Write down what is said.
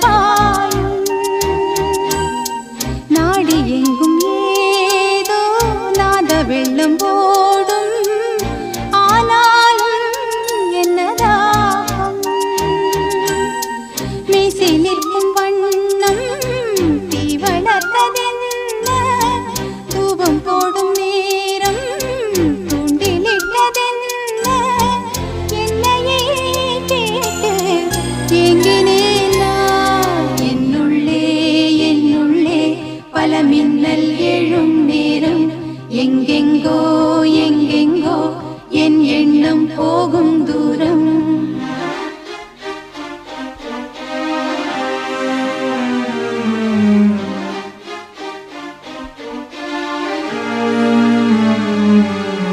பாயும். நாடு எங்கும் ஏதோ நாத வெள்ளம் மின்னல் எழும் நேரம் எங்கெங்கோ